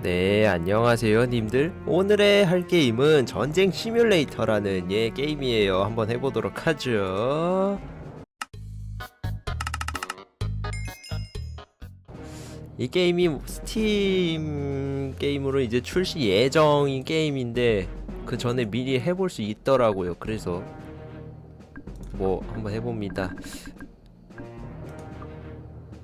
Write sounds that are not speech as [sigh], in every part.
네, 안녕하세요, 님들. 오늘의 할 게임은 전쟁 시뮬레이터라는 예 게임이에요. 한번 해보도록 하죠. 이 게임이 스팀 게임으로 이제 출시 예정인 게임인데 그 전에 미리 해볼 수 있더라고요. 그래서 뭐 한번 해봅니다.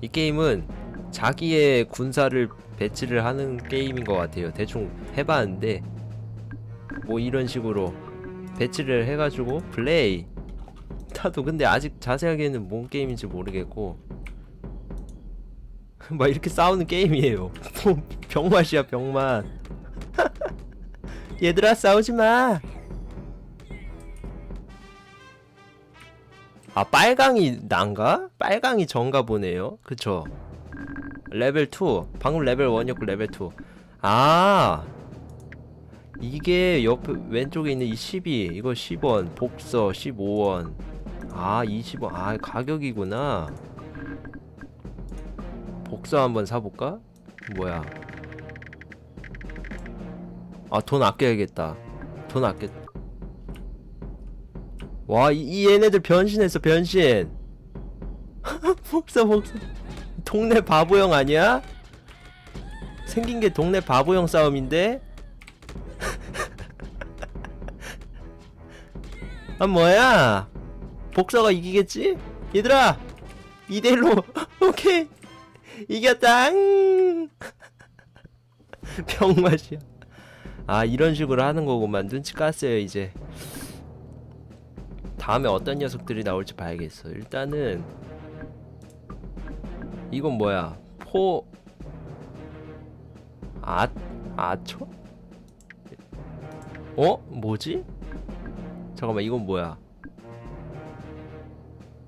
이 게임은 자기의 군사를 배치를 하는 게임인 것 같아요. 대충 해봤는데 뭐 이런 식으로 배치를 해가지고 플레이. 나도 근데 아직 자세하게는 뭔 게임인지 모르겠고 [laughs] 막 이렇게 싸우는 게임이에요. [laughs] 뭐 병맛이야 병맛. [laughs] 얘들아 싸우지 마. 아 빨강이 난가? 빨강이 전가 보네요. 그쵸? 레벨 2 방금 레벨 1이었고 레벨 2 아! 이게 옆에 왼쪽에 있는 이 12 이거 10원. 복서 15원. 아 20원. 아 가격이구나. 복서 한번 사볼까? 뭐야? 아 돈 아껴야겠다. 돈 아껴. 와 이, 이 얘네들 변신했어 변신. [laughs] 복서 복서 동네 바보형 아니야? 생긴 게 동네 바보형 싸움인데? [laughs] 아 뭐야? 복서가 이기겠지? 얘들아! 2대1로 [laughs] 오케이! 이겼다! 응! [laughs] 병맛이야 아 이런 식으로 하는 거구만 눈치 깠어요 이제 다음에 어떤 녀석들이 나올지 봐야겠어 일단은 이건 뭐야? 포 아, 아초? 어? 뭐지? 잠깐만 이건 뭐야?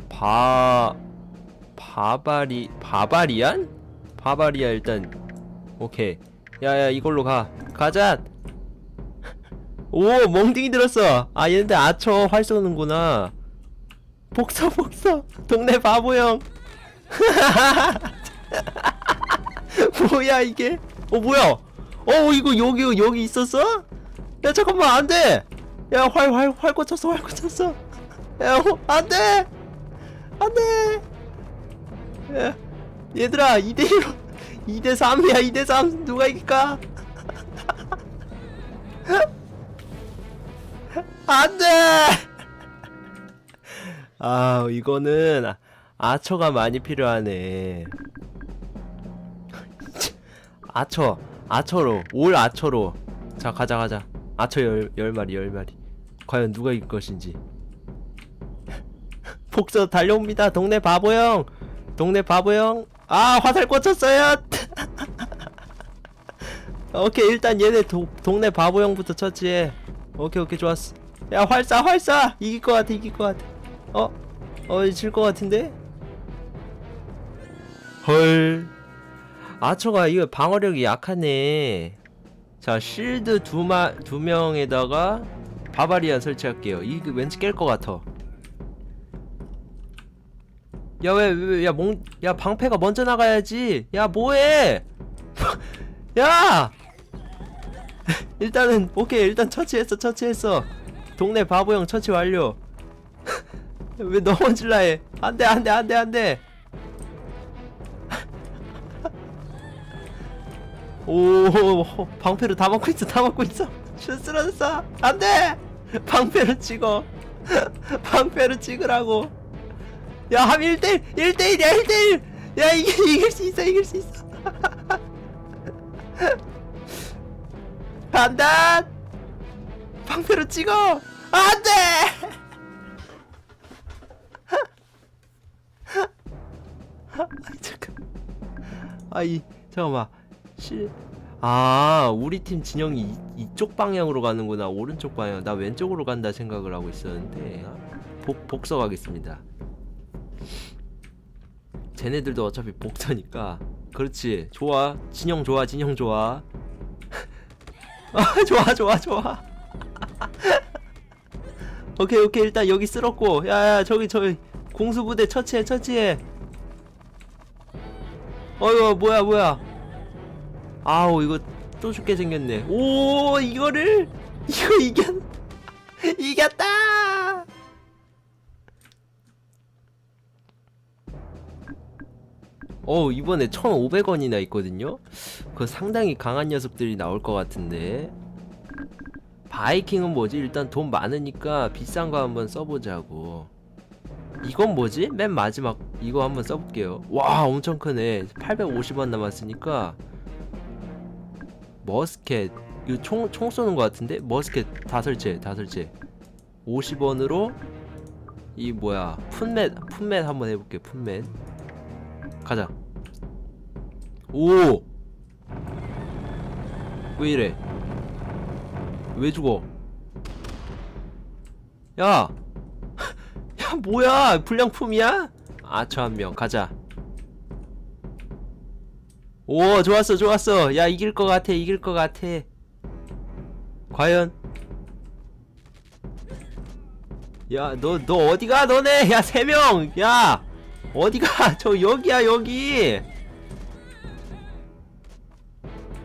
바 바바리 바바리안? 바바리아 일단 오케이 야야 이걸로 가 가자 [laughs] 오 멍딩이 들었어 아 얘네들 아처 활 쏘는구나 복서 복서 동네 바보형 [laughs] 뭐야 이게? 어 뭐야? 어 이거 여기 여기 있었어? 야 잠깐만 안 돼! 야 활 활 활 꽂혔어 활 꽂혔어! 야 어, 안 돼! 안 돼! 야, 얘들아 2대 1 2대 3이야 2대 3 누가 이길까? [laughs] 안 돼! 아 이거는 아처가 많이 필요하네. 아처, 아처로, 올 아처로. 자, 가자, 가자. 아처 열, 열 마리, 열 마리. 과연 누가 이길 것인지. [laughs] 복서 달려옵니다. 동네 바보형. 동네 바보형. 아, 화살 꽂혔어요. [laughs] 오케이, 일단 얘네 도, 동네 바보형부터 처치해. 오케이, 오케이, 좋았어. 야, 활사, 활사. 이길 것 같아, 이길 것 같아. 어? 어, 질것 같은데? 헐. 아처가 이거 방어력이 약하네. 자, 실드 두 마, 두 명에다가 바바리안 설치할게요. 이거 왠지 깰 것 같아. 야, 왜, 왜, 야, 방패가 먼저 나가야지. 야, 뭐해? [laughs] 야! [laughs] 일단은, 오케이, 일단 처치했어, 처치했어. 동네 바보형 처치 완료. [laughs] 왜 넘어질라 해? 안 돼, 안 돼, 안 돼, 안 돼. 오, 방패로 다 막고 있어, 다 막고 있어. 슛 쓰러졌어. 안 돼! 방패로 찍어. [laughs] 방패로 찍으라고. 야, 함 1대1, 1대1이야, 1대1! 야, 이게, 이길 수 있어, 이길 수 있어. 간다! [laughs] 방패로 찍어! 안 돼! 아이 잠깐 아이 잠깐만 실... 아 우리 팀 진영이 이, 이쪽 방향으로 가는구나. 오른쪽 방향. 나 왼쪽으로 간다 생각을 하고 있었는데. 아, 복, 복서 가겠습니다. 쟤네들도 어차피 복서니까. 그렇지. 좋아. 진영 좋아. 진영 좋아. [laughs] 아 좋아 좋아 좋아. [laughs] 오케이 오케이. 일단 여기 쓸었고. 야야 저기 저기. 공수부대 처치해 처치해. 어이구 뭐야 뭐야 아우 이거 또 죽게 생겼네. 오 이거를? 이거 이겼 [laughs] 이겼다! 어 이번에 1500원이나 있거든요? 그 상당히 강한 녀석들이 나올 것 같은데. 바이킹은 뭐지? 일단 돈 많으니까 비싼 거 한번 써보자고. 이건 뭐지? 맨 마지막 이거 한번 써볼게요. 와 엄청 크네. 850원 남았으니까 머스켓 이거 총, 총 쏘는 것 같은데? 머스켓 다 설치해 다 설치해 50원으로 이 뭐야 푼맷 푼맷 한번 해볼게 푼맷 가자 오! 왜 이래 왜 죽어 야! [laughs] 야 뭐야 불량품이야? 아처 한 명 가자 오 좋았어 좋았어. 야 이길 것 같아 이길 것 같아. 과연? 야너너 어디가 너네? 야 세 명! 야 어디가? [laughs] 저 여기야 여기.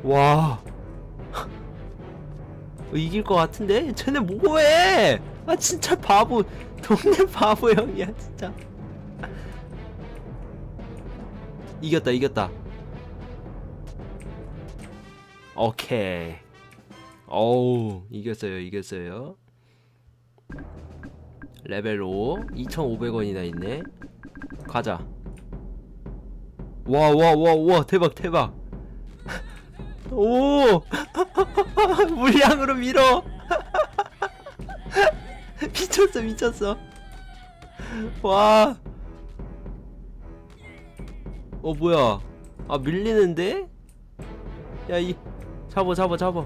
와. 어, [laughs] 이길 것 같은데? 쟤네 뭐해? 아 진짜 바보. 동네 [laughs] 바보 형이야 진짜. 이겼다 이겼다 오케이. 어우 이겼어요 이겼어요. 레벨 5 2500원이나 있네. 가자. 와 와 와 와 대박 대박. [laughs] 오! [laughs] 물량으로 밀어. [laughs] 미쳤어 미쳤어. 와. 어 뭐야? 아 밀리는데? 야 이 잡아 잡아 잡아.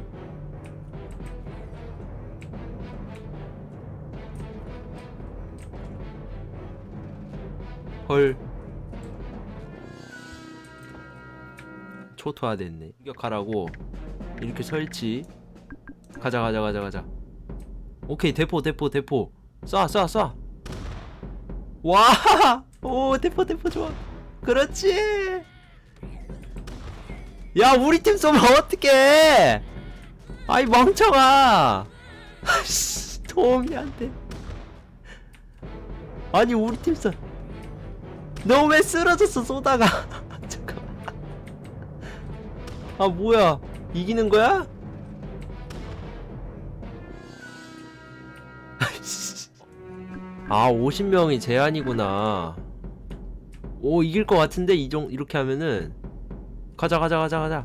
헐. 초토화 됐네. 공격하라고 이렇게 설치. 가자 가자 가자 가자. 오케이 대포 대포 대포. 쏴 쏴 쏴. 와! [laughs] 오, 대포, 대포 좋아. 그렇지! 야, 우리 팀 쏘면 어떡해! 아이, 멍청아! 아이씨, 도움이 안 돼. 아니, 우리 팀 쏘. 너 왜 쓰러졌어, 쏘다가. [laughs] 잠깐만. 아, 뭐야. 이기는 거야? 아 50명이 제한이구나 오 이길 것 같은데 이종 이렇게 하면은 가자 가자 가자 가자.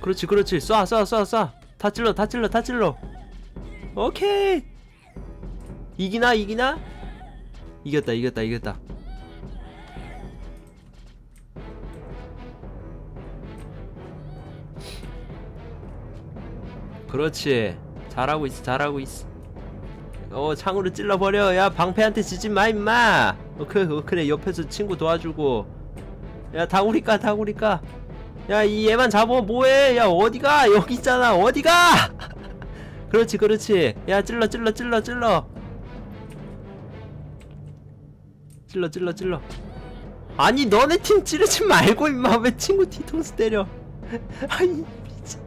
그렇지 그렇지. 쏴 쏴 쏴 쏴. 다 찔러 다 찔러 다 찔러. 오케이. 이기나 이기나? 이겼다 이겼다 이겼다. 그렇지. 잘하고 있어 잘하고 있어. 어 창으로 찔러버려. 야 방패한테 지지 마 임마. 어, 그, 어, 그래. 옆에서 친구 도와주고 야 다구리까 다구리까 야이 얘만 잡어 뭐해? 야 어디가? 여기 있잖아 어디가? [laughs] 그렇지 그렇지. 야 찔러 찔러 찔러 찔러. 찔러 찔러 찔러. 아니 너네 팀 찌르지 말고 임마. 왜 친구 뒤통수 때려? [laughs] 아니 미친.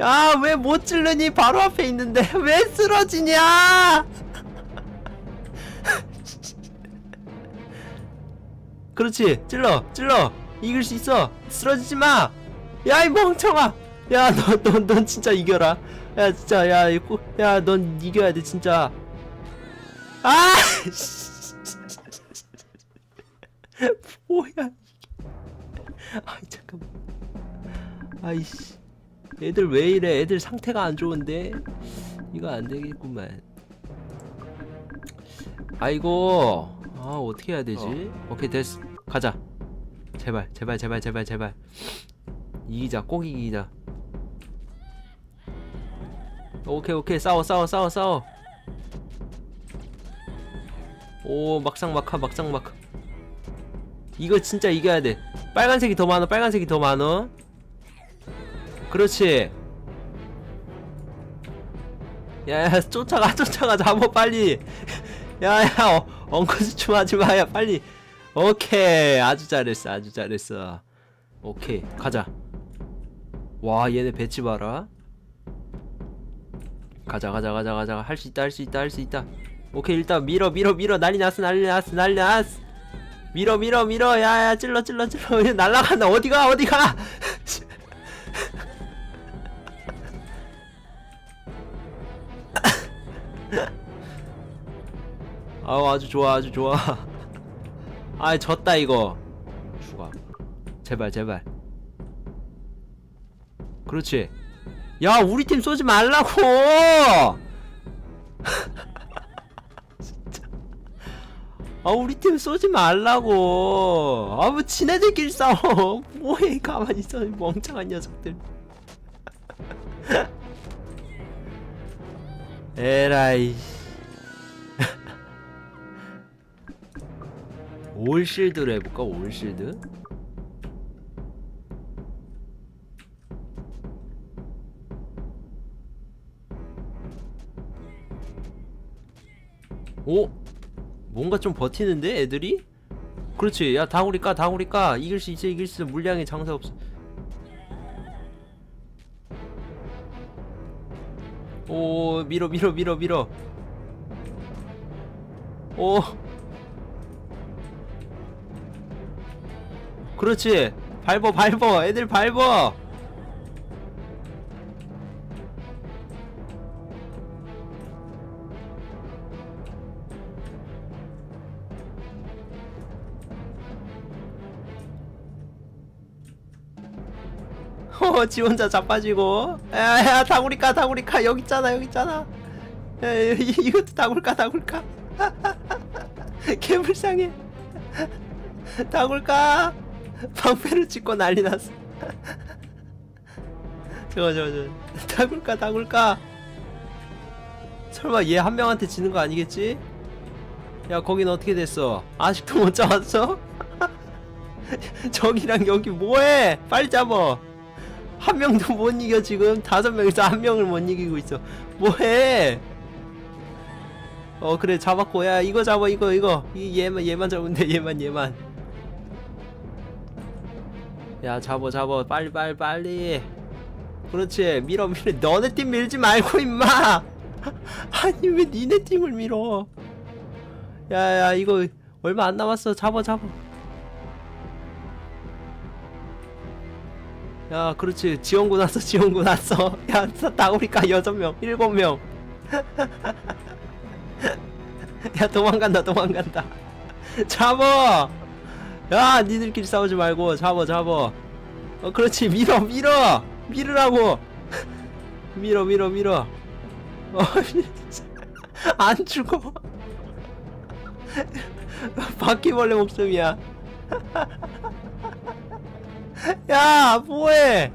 야왜 못 찔르니? 바로 앞에 있는데. [laughs] 왜 쓰러지냐 그렇지. 찔러 찔러. 이길 수 있어. 쓰러지지 마 야 이 멍청아. 야너넌넌 진짜 이겨라. 야 진짜 야야넌 이겨야 돼 진짜. 아! 씨. [laughs] 뭐야 이게. 아이 잠깐만. 아이씨. 애들 왜 이래? 애들 상태가 안 좋은데? 이거 안 되겠구만. 아이고. 아 어떻게 해야 되지? 오케이 됐어 가자. 제발 제발 제발 제발 제발. 이기자 꼭 이기자. 오케이 오케이. 싸워 싸워 싸워 싸워. 오 막상 막하 막상 막하. 이거 진짜 이겨야 돼. 빨간색이 더 많아 빨간색이 더 많아. 그렇지. 야야 쫓아가 [laughs] 쫓아가 잡아 빨리. [laughs] 야야 어, 엉거주춤 하지 마야 빨리 오케이. 아주 잘했어 아주 잘했어. 오케이 가자. 와 얘네 배치 봐라. 가자 가자 가자 가자. 할 수 있다 할 수 있다 할 수 있다. 오케이 일단 밀어 밀어 밀어. 난리 났어 난리 났어 난리 났어. 밀어 밀어 밀어. 야야 찔러 찔러 찔러. [laughs] 얘 날라간다. 어디가 어디가? [laughs] 아우 아주 좋아 아주 좋아 아 졌다 이거. 죽어. 제발 제발. 그렇지. 야 우리 팀 쏘지 말라고! [laughs] 진짜. 아 우리 팀 쏘지 말라고. 아뭐 지네들끼리 싸워. [laughs] 뭐해 가만히 있어 이 멍청한 녀석들. [laughs] 에라이 올실드로 해볼까? 올실드? 오? 뭔가 좀 버티는데 애들이? 그렇지. 야 다구리 까 다구리 까. 이길 수 있어 이길 수 있어. 물량에 장사 없어. 오 밀어 밀어 밀어 밀어. 오 그렇지 밟어 밟어 애들 밟어 [laughs] 어, 지 혼자 자빠지고. 야야, 다구리까, 다구리까, 여기 있잖아, 여기 있잖아. 야, 야, 이- 이것도 다굴까, 다굴까. 개불쌍해. 다굴까. [laughs] 방패를 찍고 난리 났어. [laughs] 저거, 저거, 저거. 다굴까, 다굴까. 설마 얘 한 명한테 지는 거 아니겠지? 야, 거긴 어떻게 됐어? 아직도 못 잡았어? [laughs] 저기랑 여기 뭐해? 빨리 잡어. 한 명도 못 이겨 지금 다섯 명에서 한 명을 못 이기고 있어 뭐해 어 그래 잡았고 야 이거 잡아 이거 이거 이 얘만 얘만 잡으면 돼 얘만 얘만 야 잡어 잡어 빨리 빨리 빨리. 그렇지. 밀어 밀어. 너네 팀 밀지 말고 임마. [laughs] 아니 왜 니네 팀을 밀어? 야야 이거 얼마 안 남았어. 잡어 잡어 야 그렇지. 지원군 왔어 지원군 왔어. 야 다우리까 여섯 명 일곱 명 야 [laughs] 도망간다 도망간다. [laughs] 잡어 야 니들끼리 싸우지 말고 잡어 잡어 어 그렇지. 밀어 밀어. 밀으라고. [laughs] 밀어 밀어 밀어. 어 [laughs] 안 죽어. [laughs] 바퀴벌레 목숨이야. 야 뭐해?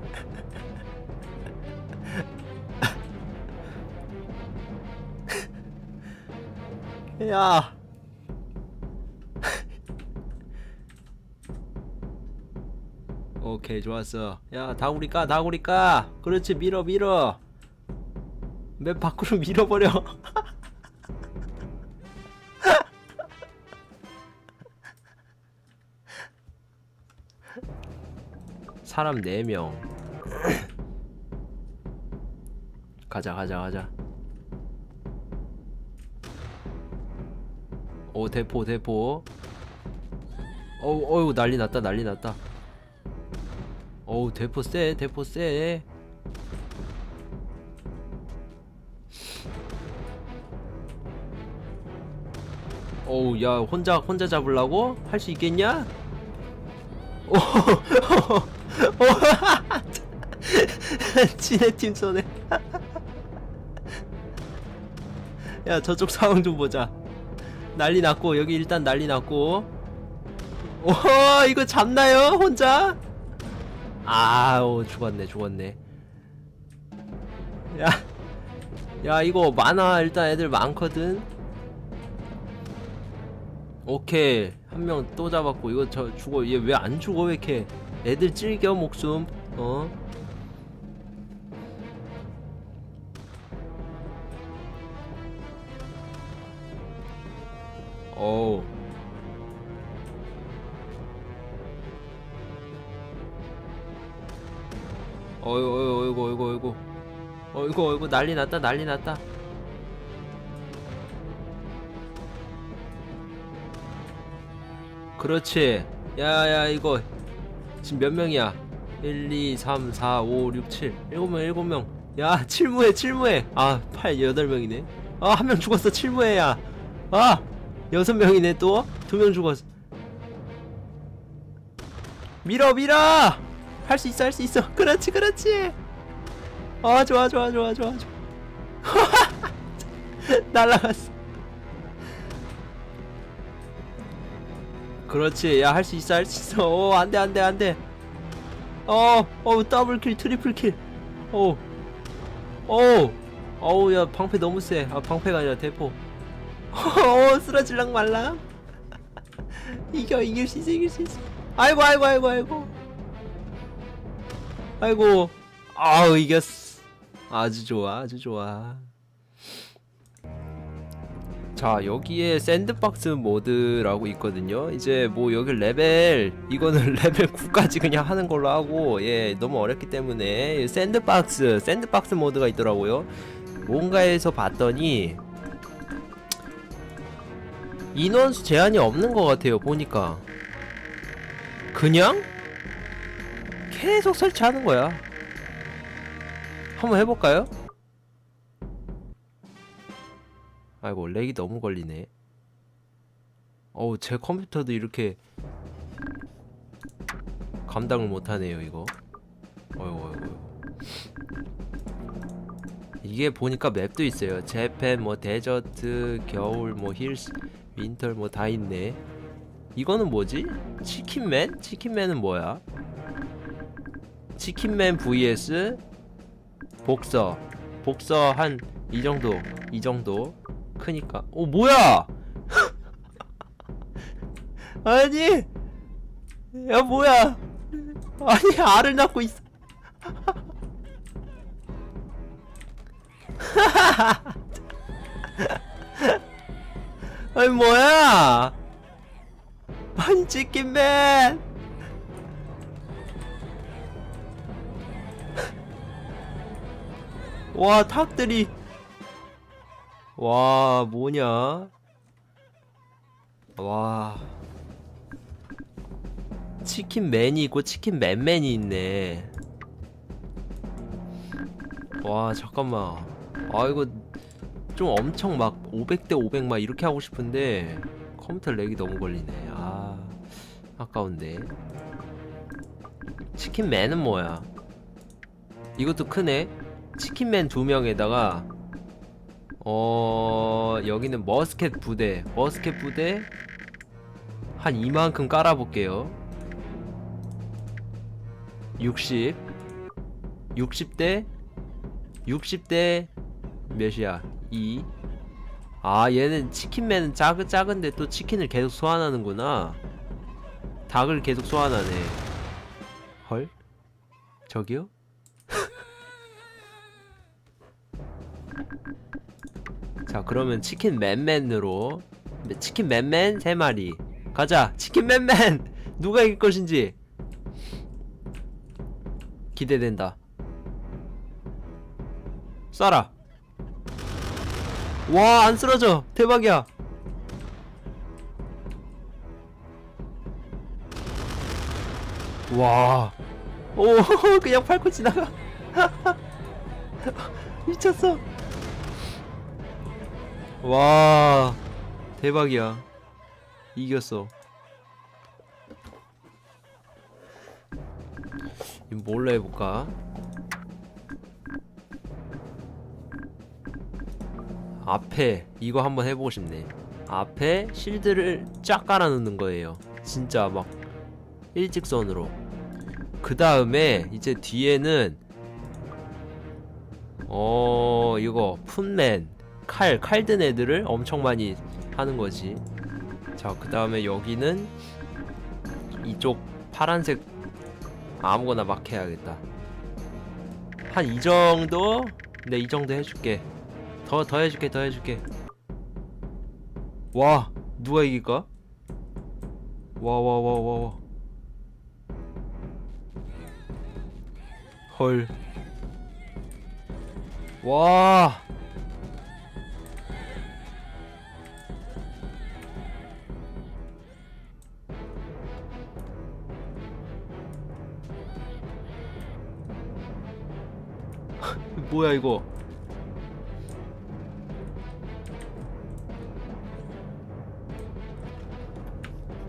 야 오케이 좋았어. 야 다구리 까 다구리 까. 그렇지 밀어 밀어. 맵 밖으로 [laughs] 밀어버려. [laughs] 사람 4명. [clears throat] 가자 가자 가자. 오 대포 대포. 어우 어우 난리 났다 난리 났다 어우 대포 쎄 대포 쎄 어우 야 혼자 혼자 잡으려고 할 수 있겠냐? 오, [laughs] 오, [laughs] 지네 팀 손에. [laughs] 야 저쪽 상황 좀 보자. 난리 났고 여기 일단 난리 났고. 오 이거 잡나요 혼자? 아우 죽었네 죽었네. 야, 야 이거 많아 일단 애들 많거든. 오케이 한 명 또 잡았고 이거 저 죽어 얘 왜 안 죽어 왜 이렇게 애들 찔겨 목숨 어 어우 어이구 어이구 어이구 어이구. 어이구 어이구 난리 났다 난리 났다. 그렇지. 야야 이거. 지금 몇 명이야? 1 2 3 4 5 6 7 7명 7명. 야 칠무해 칠무해. 아8 8명이네. 아 한 명 죽었어 칠무해야. 아 여섯 명이네 또? 두명 죽었어 밀어 밀어 할 수 있어 할 수 있어. 그렇지 그렇지. 아 좋아 좋아 좋아 좋아 좋아. [laughs] 날라갔어. 그렇지. 야 할 수 있어 할 수 있어. 오 안돼 안돼 안돼. 어어 더블킬 트리플킬. 오오. 어우 야 방패 너무 세아 방패가 아니라 대포. [laughs] 어 쓰러질랑 말랑. [laughs] 이겨 이길 수 있어 이길 수 있어. 아이고 아이고 아이고 아이고 아이고. 아우 이겼어 아주 좋아 아주 좋아. 자 여기에 샌드박스 모드라고 있거든요. 이제 뭐 여기 레벨 이거는 [laughs] 레벨 9까지 그냥 하는 걸로 하고 예 너무 어렵기 때문에 샌드박스 샌드박스 모드가 있더라고요. 뭔가에서 봤더니 인원수 제한이 없는 것 같아요 보니까. 그냥 계속 설치하는 거야 한번 해볼까요? 아이고 렉이 너무 걸리네 어우 제 컴퓨터도 이렇게 감당을 못하네요 이거 어이구 어이구 이게 보니까 맵도 있어요 재팬 뭐 데저트 겨울 뭐 힐스 윈터 뭐 다 있네 이거는 뭐지? 치킨맨? 치킨맨은 뭐야? 치킨맨 vs 복서. 복서 한 이 정도 이 정도 크니까. 어 뭐야? [laughs] 아니 야 뭐야? 아니 알을 낳고 있어. [laughs] 아니 뭐야? 아니 치킨맨 와 탁들이. 와 뭐냐? 와. 치킨맨이 있고 치킨맨맨이 있네. 와 잠깐만. 아 이거 좀 엄청 막 500대 500 막 이렇게 하고 싶은데 컴퓨터 렉이 너무 걸리네. 아 아까운데. 치킨맨은 뭐야? 이것도 크네 치킨맨 두 명에다가 어 여기는 머스켓 부대 머스켓 부대 한 이만큼 깔아볼게요. 60 60대 60대 몇이야? 2 아 얘는 치킨맨은 작은 작은데 또 치킨을 계속 소환하는구나. 닭을 계속 소환하네. 헐? 저기요? 자 그러면 치킨 맨맨으로. 치킨 맨맨 3마리. 가자 치킨 맨맨! [laughs] 누가 이길 것인지. 기대된다. 쏴라. 와 안 쓰러져. 대박이야. 와오 [laughs] 그냥 밟고 지나가. [laughs] 미쳤어 와 대박이야. 이겼어. 뭘로 해볼까? 앞에 이거 한번 해보고 싶네. 앞에 실드를 쫙 깔아 놓는 거예요. 진짜 막 일직선으로. 그 다음에 이제 뒤에는 어 이거 푼맨 칼, 칼 든 애들을 엄청 많이 하는 거지. 자, 그 다음에 여기는 이쪽 파란색 아무거나 막 해야겠다. 한 이 정도? 네, 이 정도 해줄게. 더, 더 해줄게, 더 해줄게. 와, 누가 이길까? 와, 와, 와, 와, 와. 헐. 와. 뭐야 이거?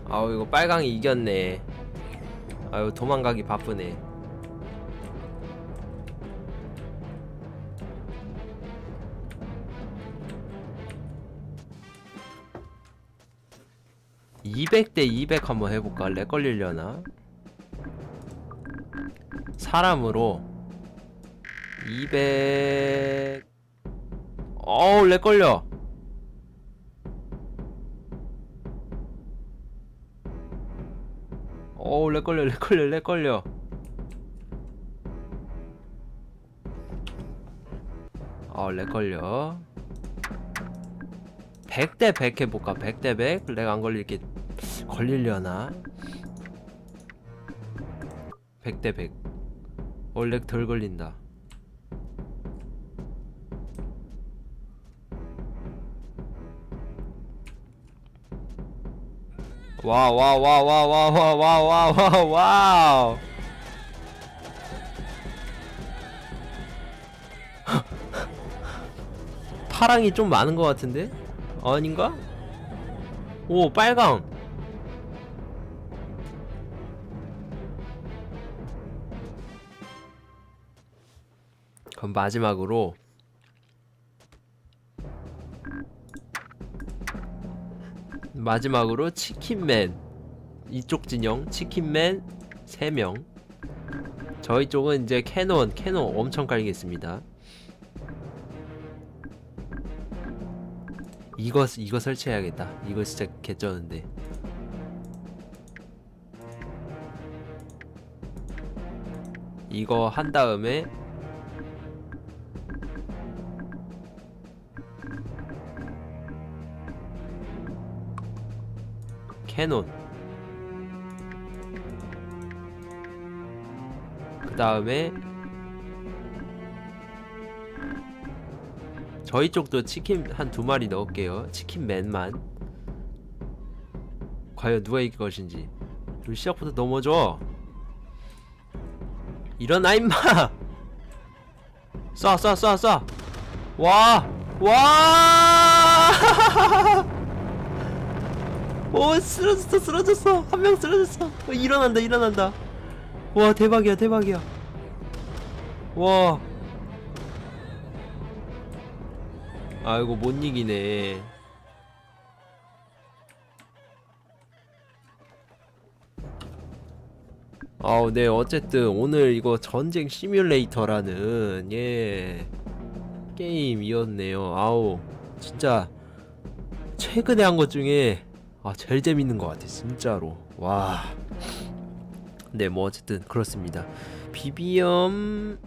아우 이거 빨강이 이겼네. 아유 도망가기 바쁘네. (200 대 200) 한번 해볼까? 렉 걸리려나? 사람으로 200 어우 렉 걸려. 어우 렉 걸려 렉 걸려 렉 걸려. 어렉 걸려. 100대 100 해볼까? 100대 100? 렉 안 걸릴게 걸리려나? 100대 100 원래 덜 걸린다 와우 와우 와우 와우 와우 와우 와우 와우 와우 [laughs] 파랑이 좀 많은 것 같은데? 아닌가? 오 빨강 그럼 마지막으로 마지막으로 치킨맨. 이쪽 진영 치킨맨 3명. 저희 쪽은 이제 캐논 캐논 엄청 깔겠습니다. 이거 이거 설치해야겠다. 이거 진짜 개쩌는데. 이거 한 다음에 캐논. 그 다음에 저희 쪽도 치킨 한 두 마리 넣을게요. 치킨맨만. 과연 누가 이길 것인지. 우리 시작부터 넘어져 일어나 임마! [laughs] 쏴 쏴 쏴 쏴! 와! 와! [laughs] 오 쓰러졌어 쓰러졌어. 한 명 쓰러졌어. 어, 일어난다 일어난다. 와 대박이야 대박이야. 와. 아이고 못 이기네. 아우 네 어쨌든 오늘 이거 전쟁 시뮬레이터라는 예 게임이었네요. 아우 진짜 최근에 한 것 중에 아 제일 재밌는 것 같아 진짜로. 와. 네 뭐 어쨌든 그렇습니다. 비비엄